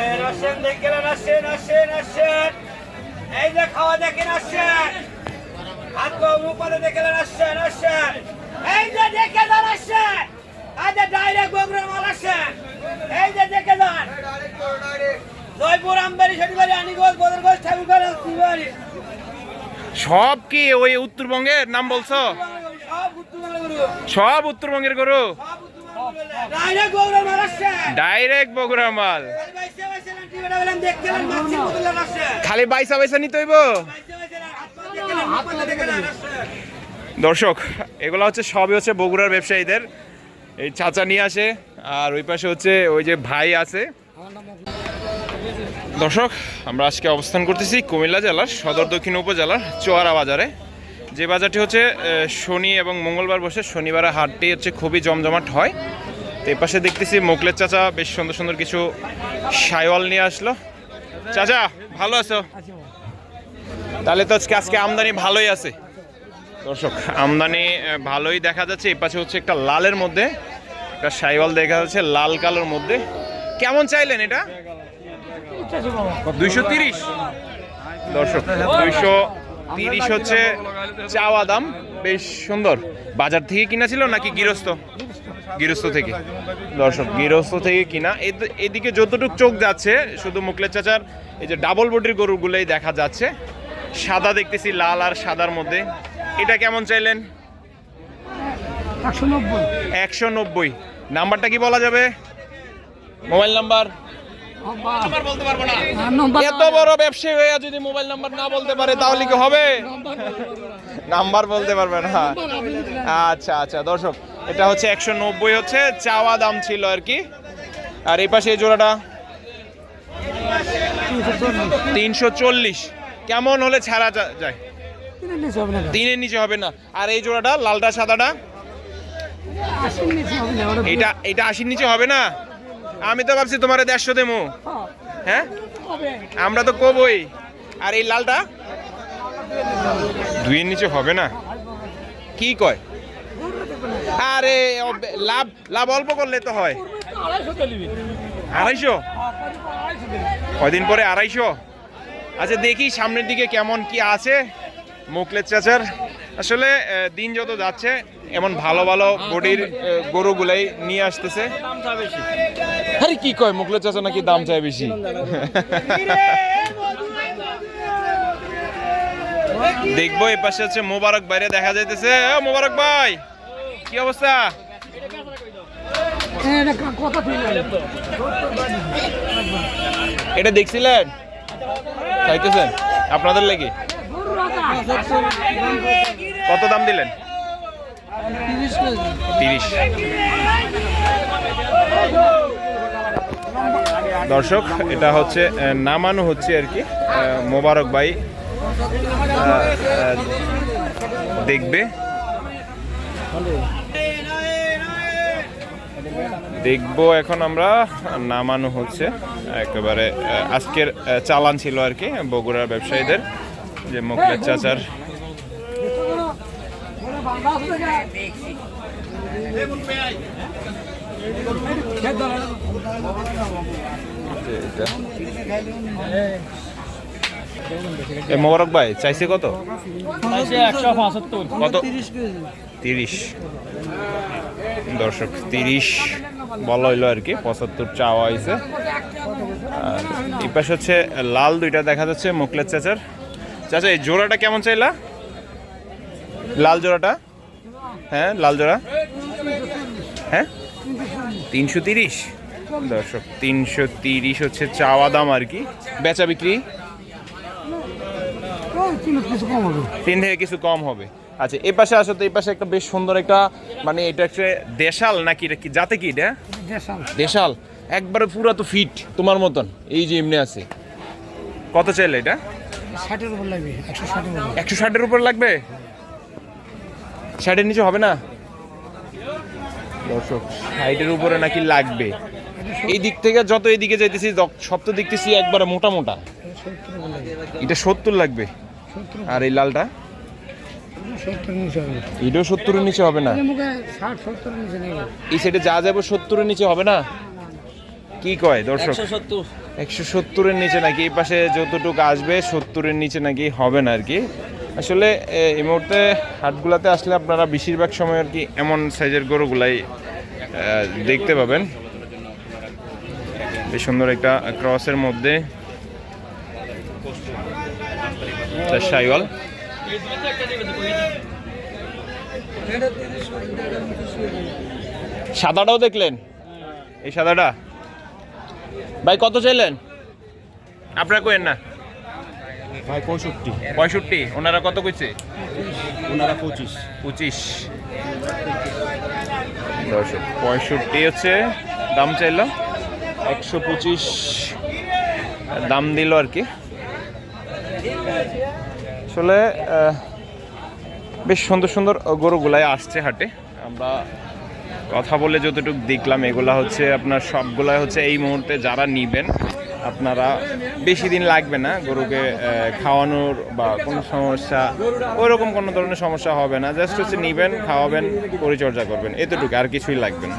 আসেন আসেন দেখলেন আসেন আসেন আসেন। এই যে খাওয়া দেখেন আসেন। হাত মুখ পাতে দেখলেন আসেন আসেন। এই যে দেখে যান আসেন। এই যে ডাইরেক্ট বগুড়ার মাল আসেন। এই যে দেখে যান। জয়পুর আমবাড়ি শনিবারি আনিগঞ্জ বদরগঞ্জ ঠাকুরগঞ্জ সব কি ওই উত্তরবঙ্গের নাম বলছো? সব উত্তরবঙ্গ গুরু। সব উত্তরবঙ্গের গরু? ডাইরেক্ট বগুড়ার মাল। খালি বাইসা বাইসা নিতে হইব? দর্শক, এগুলো হচ্ছে সবই হচ্ছে বগুড়ার ব্যবসায়ীদের। এই চাচা নিয়ে আসে, আর ওই পাশে হচ্ছে ওই যে ভাই আছে। দর্শক, আমরা আজকে অবস্থান করতেছি কুমিল্লা জেলার সদর দক্ষিণ উপজেলার চোয়ারা বাজারে। যে বাজারটি হচ্ছে শনি এবং মঙ্গলবার বসে শনিবার হাটটি হচ্ছে খুবই জমজমাট হয়। তো পাশে দেখতেছি মোকলের চাচা, বেশ সুন্দর সুন্দর কিছু সাইওয়াল নিয়ে আসলো। চাচা, ভালো আছো? তাহলে তো আজকে আজকে আমদানি ভালোই আছে। দর্শক, আমদানি ভালোই দেখা যাচ্ছে। এই পাশে হচ্ছে একটা লালের মধ্যে, একটা সাইওয়াল দেখা যাচ্ছে লাল কালোর মধ্যে। কেমন চাইলেন এটা? দুইশো তিরিশ। দর্শক, দুইশো তিরিশ হচ্ছে চাওয়া দাম। বেশ সুন্দর। বাজার থেকে কিনা ছিল নাকি গৃহস্থ? গৃহস্থ থেকে। দর্শক গৃহস্থ থেকে কিনা। এদিকে যতটুকু চোখ যাচ্ছে শুধু মুকলের চাচার এই যে ডাবল বডির গরুগুলোই দেখা যাচ্ছে। সাদা দেখতেছি লাল আর সাদার মধ্যে। এটা কেমন চাইলেন? একশো নব্বই। একশো নব্বই। নাম্বারটা কি বলা যাবে? Mobile number? এত বড় ব্যবসায়ী হয়ে যদি মোবাইল নাম্বার না বলতে পারে তাহলে কি হবে? নাম্বার বলতে পারবে না। আচ্ছা আচ্ছা। দর্শক এটা হচ্ছে একশো নব্বই হচ্ছে, চাওয়া দাম ছিল আর কি। আর এই পাশে এই জোড়াটা? তিনশো চল্লিশ। কেমন হলে ছাড়া যায়? তিনের নিচে হবে না। আর এই জোড়াটা, লালটা সাদাটা? এটা এটা আশির নিচে হবে না? আমি তো ভাবছি তোমার দেড়শো দেবো। হ্যাঁ? আমরা তো কবই। আর এই লালটা? দুইয়ের নিচে হবে না। কি কয়? আরে লাভ লাভ অল্প করলে তো হয়। আড়াইশো? কয়দিন পরে আড়াইশো? আচ্ছা দেখি সামনের দিকে কেমন কি আছে মুকলের চাচার। আসলে দিন যত যাচ্ছে, এমন ভালো ভালো বডির গরুগুলাই নিয়ে আসতেছে। আরে, কি কয় মুকলের চাচা নাকি দাম চায় বেশি? দেখব এ পাশে হচ্ছে মোবারক বাইরে দেখা যাইতেছে। মোবারক ভাই! কি অবস্থা? এটা দেখছিলেন? চাইতেছেন? আপনাদের লেগে? কত দাম দিলেন? তিরিশ। দর্শক, এটা হচ্ছে নামানো হচ্ছে আর কি মোবারক ভাই দেখবে। দেখব এখন আমরা নামানো হচ্ছে একেবারে আজকের চালান ছিল আর কি বগুড়ার ব্যবসায়ীদের যে মুখলের চাচার এটা। এ মোবারক ভাই চাইছে কত? কত? তিরিশ। দর্শক তিরিশ বলা হইল আর কি পঁচাত্তর চাওয়া হয়েছে আর এই পাশে হচ্ছে লাল দুইটা দেখা যাচ্ছে মুকলের চাচার। চাচা এই জোড়াটা কেমন চাইলা? লাল জোড়াটা? হ্যাঁ লাল জোড়া? হ্যাঁ? তিনশো তিরিশ। দর্শক তিনশো তিরিশ হচ্ছে চাওয়া দাম আর কি। বেচা বিক্রি? তিন থেকে কিছু কম হবে। আচ্ছা এই পাশে আসো তো এই পাশে একটা বেশ সুন্দর একটা মানে এটা একটা দেশাল নাকি এটা কি জাতে কি এটা? দেশাল। একবারে পুরো তো ফিট তোমার মতন এই যে এমনি আছে। কত চাইলে এটা? ষাটের উপর লাগবে একশো ষাটের উপর লাগবে। ষাটের নিচে হবে না? দর্শক ষাটের উপরে নাকি লাগবে। এই দিক থেকে যত এদিকে যাইতেছি সব তো দেখতেছি একবারে মোটা মোটা। এটা সত্তর লাগবে। আর এই লালটা? এটাও সত্তরের নিচে হবে না? এই সাইডে যা যাব সত্তরের নিচে হবে না? কি কয় দর্শক? একশো সত্তরের নিচে নাকি এই পাশে যতটুকু আসবে সত্তরের নিচে নাকি হবে না আর কি? আসলে এই মুহূর্তে হাটগুলাতে আসলে আপনারা বেশিরভাগ সময় আর কি এমন সাইজের গরুগুলাই দেখতে পাবেন। বেশ সুন্দর একটা ক্রসের মধ্যে একটা শাইওয়াল সাদাটাও দেখলেন? এই সাদাটা? ভাই কত চাইলেন? আপনারা কোয়েন না। ভাই পঁয়ষট্টি। পঁয়ষট্টি? ওনারা কত কইছে? ওনারা পঁচিশ। পঁচিশ। পঁয়ষট্টি হচ্ছে দাম চাইলো? একশো পঁচিশ। দাম দিল আর কি। আসলে বেশ সুন্দর সুন্দর গরুগুলাই আসছে হাটে। আমরা কথা বলে যতটুকু দেখলাম, এগুলা হচ্ছে আপনার সবগুলাই হচ্ছে এই মুহূর্তে যারা নিবেন, আপনারা বেশি দিন লাগবে না গরুকে খাওয়ানোর বা কোনো সমস্যা, ওইরকম কোনো ধরনের সমস্যা হবে না। জাস্ট হচ্ছে নিবেন, খাওয়াবেন, পরিচর্যা করবেন, এতটুকু, আর কিছুই লাগবে না।